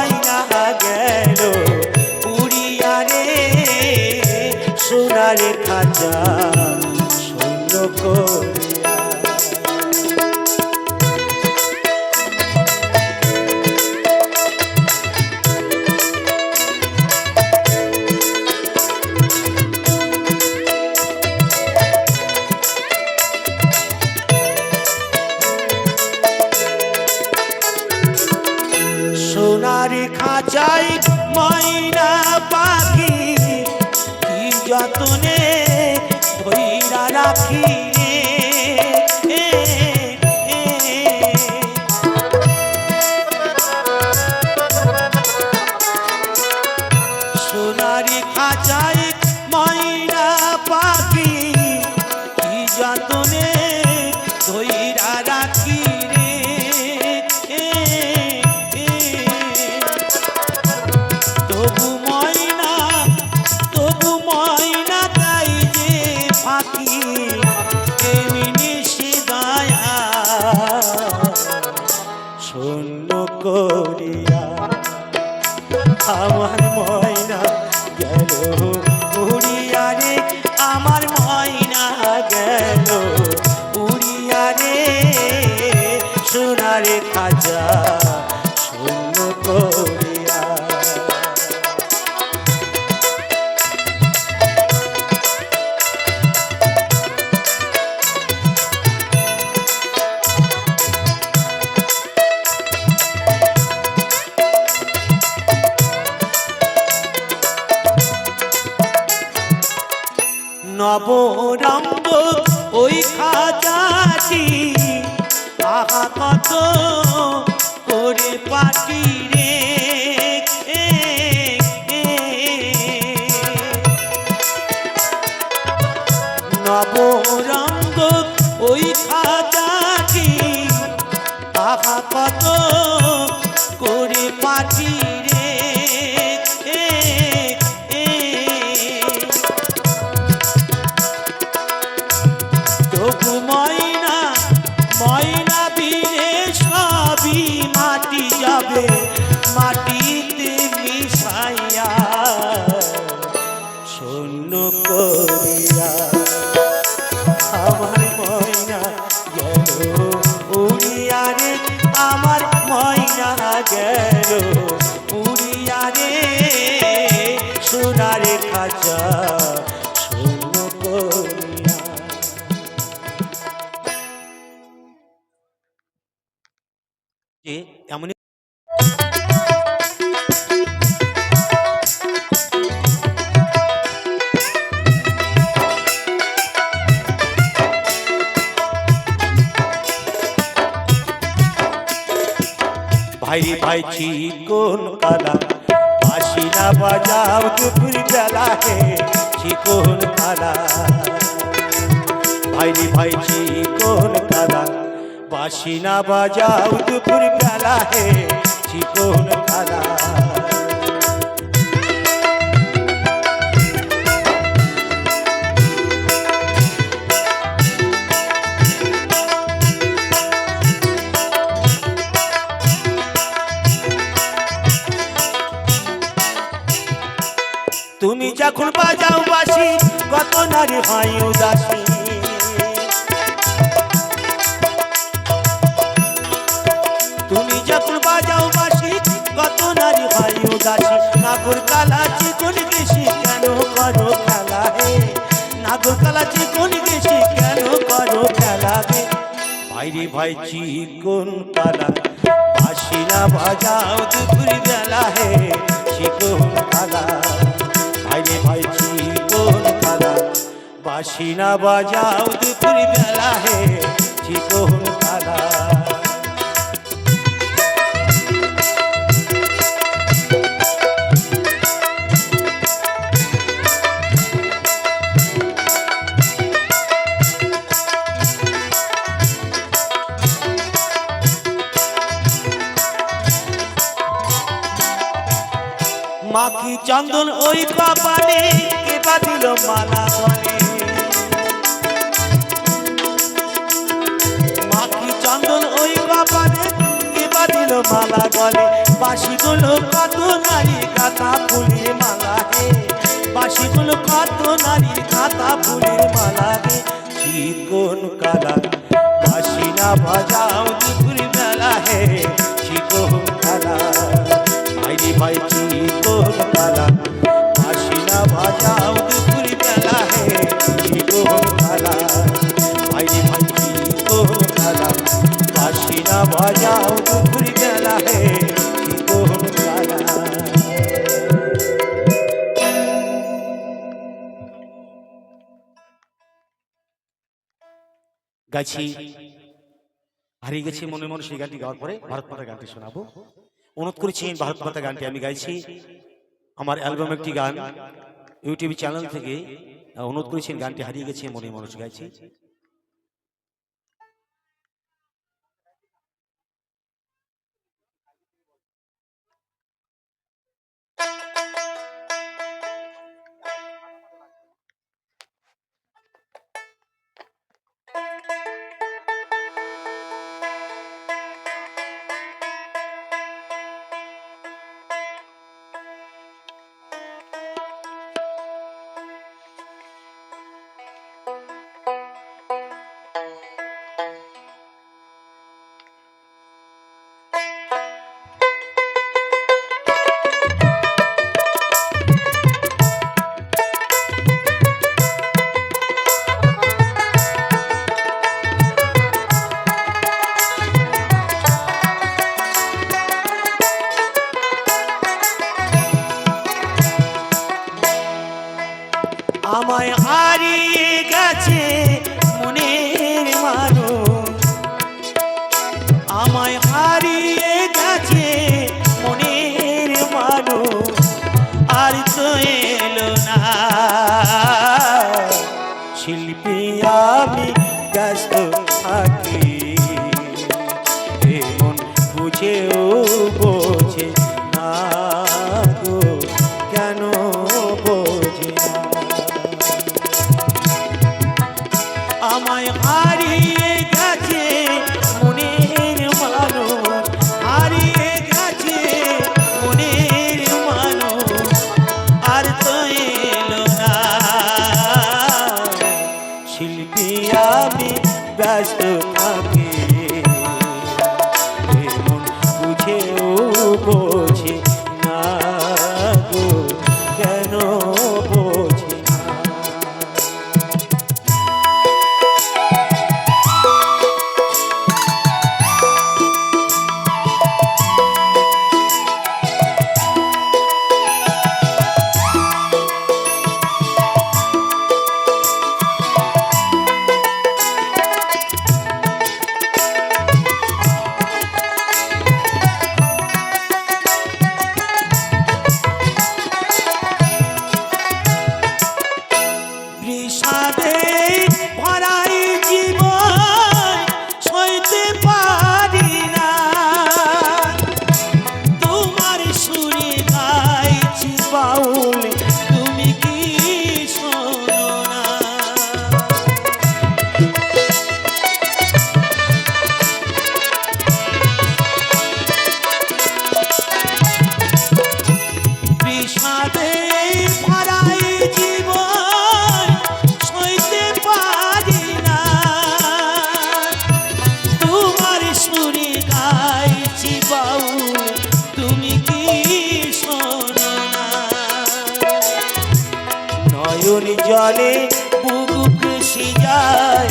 ময়না গেল। উড়িয়া রে সোনারে খাজা শূন্য আমার ময়না গেল ভাই ভাই চিকন কালা? বাসি না বাজাও দুপুর বেলা হে চিকন কালা? ভাই ভাই চিকন কালা? বাসি না বাজাও দুপুর বেলা হে চিকন বাসি কত নারী হয় উদাসী। তুমি যখন বাজাও বাসি কত নারী হয় উদাসী। নাগর কালা চিকন গেছি কেন করো খেলা হে? নাগর কালা চিকন গেছি কেন করো খেলা হে? ভাইরে ভাই চিকন কালা বাসি না বাজাও দুপুর বেলা হে, চিকন কালা। বাসিনা বাজাও দুপুর বেলা হে চিকন তারা মাখি চন্দন ওই পাপানে কে দিল মালা গলে চন্দন কপালে কে বাঁধিল মালা গলে। বাসিগুলো কত নারী কাতা ফুলের মালা হে। বাসিগুলো কত নারী কাতা ফুলের মালা হে। চিকন কালা বাসি না বাজাও দুপুর বেলা হে। গাইছি। হারিয়ে গেছি মনে মনে সেই গানটি গাওয়ার পরে ভারত মাতা গানটি শোনাবো। অনুরোধ করেছি, ভারত মাতা গানটি আমি গাইছি। আমার অ্যালবাম একটি গান, ইউটিউব চ্যানেল থেকে অনুরোধ করেছেন গানটি হারিয়ে গেছে মনে মানুষ গাইছি। থাকি। সুরে গাইছি বাউল, তুমি কি নয়ন জলে বুক যায়,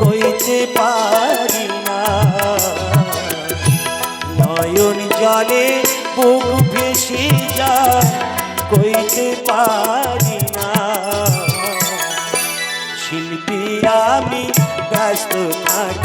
কইতে পারি না। নয়ন জলে বুক ভেসে যায়, কইতে পারি না। শিল্পী আমি ব্যস্ত থাকি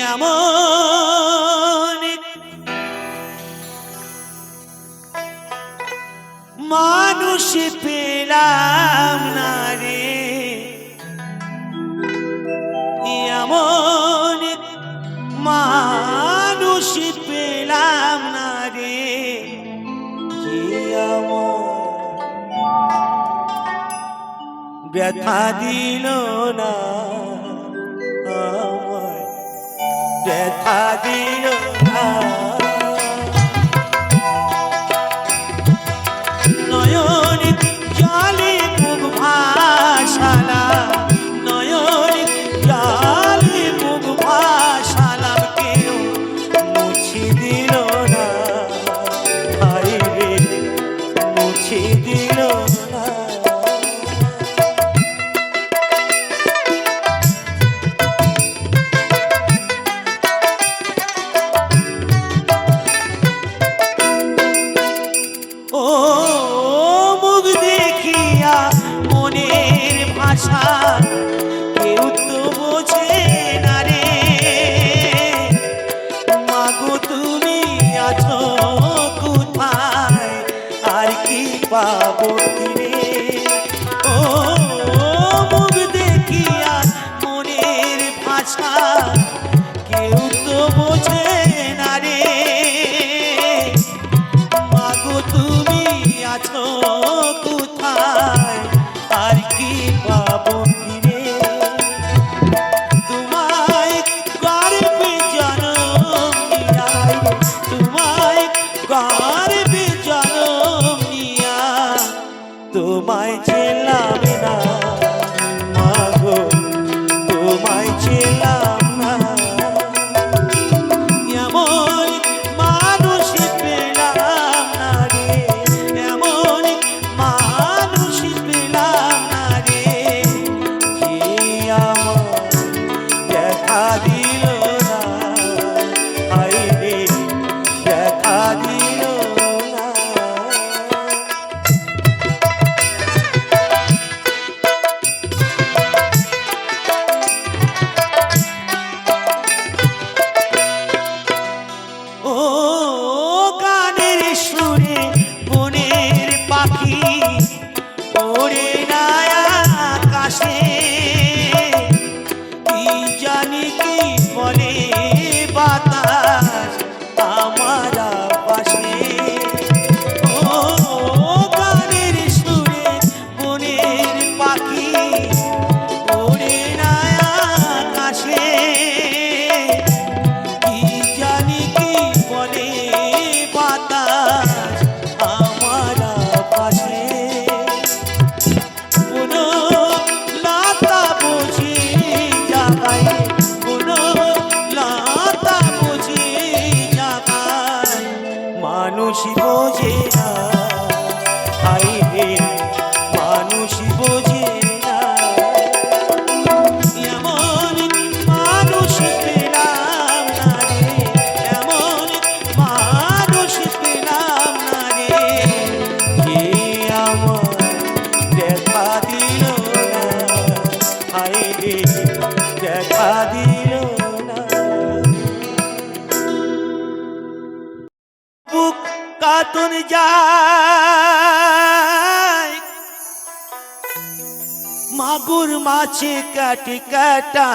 এমন মানুষ পেলাম না রে। এমন মানুষ পেলাম না রে। ব্যথা দিল না। ব্যথা দিল। Nigeria. হায় রে দেখা দিল বুক কাতন যায়। মাগুর মাছে কাটি কাটা।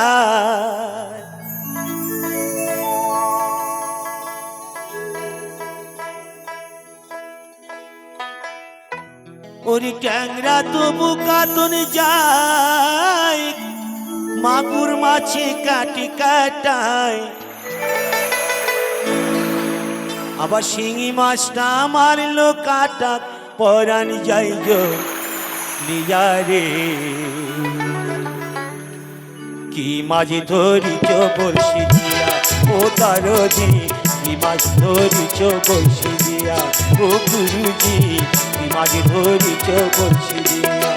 ওরি ট্যাংরা, তবু কাতন যায় মাগুর মাছে কাটি কাটায় আবার শিঙি মাছটা মারলো কাটা পরাণ যাই লিয়ারে কি মাঝে ধরিছ বলছি দিয়া, ও তারজি কি মাছ ধরিছ বলছি দিয়া, ও গুরুজি কি মাঝে বলছি দিয়া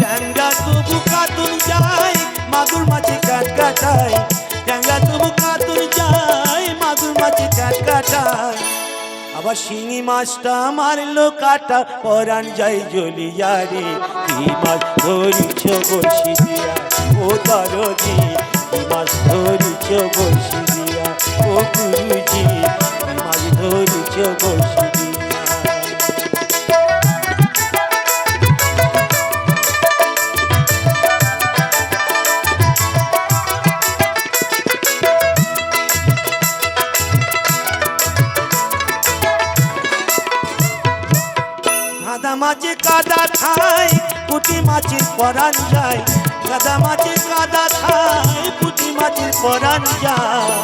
ট্যাংরা তবু কাতুন যায়, মাগুর মাছে কাট কাটায়। ট্যাংরা তবু কাতুন যায়, মাগুর মাছে কাট কাটায়। আবার শিঙি মাছটা মারলো কাটা পরাণ যাই জ্বলিয়া রে কি মাছ ধরিছ বসি দিয়া ও দরদি, কি মাছ ধরিছ বসি দিয়া ও গুরুজি, কি মাছ ধরিছ বসি পরান যায়, গাদা মাছে কাদা খায় পুটি মাছের পরান যায়।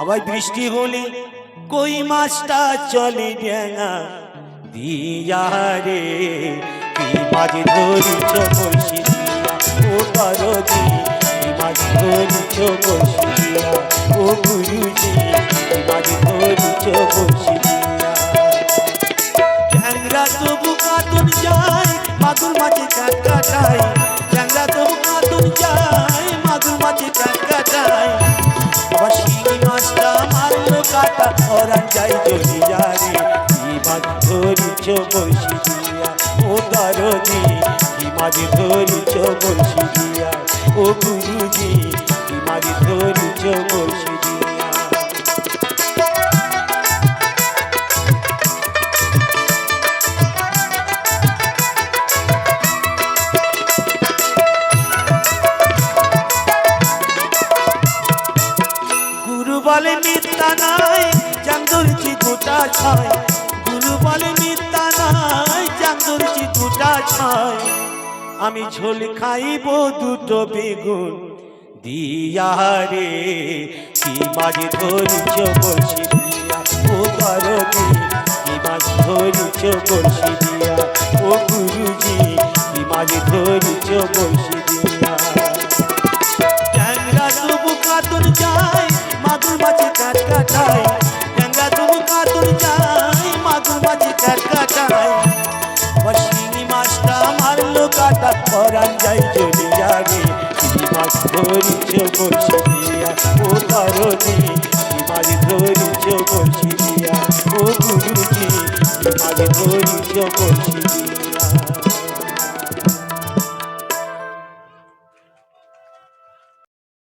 আবার বৃষ্টি হলে কই মাছটা চলে ডেঙা? দিয়া রে, কি মাছ ধরিছ ও পারদি কি মাছ ধরিছ বসি ও গুরুজি মাগুর মাঝে চাট কাটায় চ্যাংরা তবু কাতুন যায় মাগুর মাঝে চাট কাটায় আবার শিঙি মাছটা মারলো কাটা ওরান যাই জলি যারে, কি মাছ ধরিছ বসি দিয়া ও দরদি কি মাছ ধরিছ বসি দিয়া ও গুরুজি, কি মাছ ধরিছ বসি দিয়া গোটা ছয়। গুরু বলে মিথ্যা নাই চান্দুরছি গোটা ছয়। আমি ঝোল খাইব দুটো বেগুন দিয়া রে। কি মাছ ধরিছ বলছি ও কি ধরিছ বলছি দিয়া। ও গুরুজি কি ধরিছ বলছি দিয়া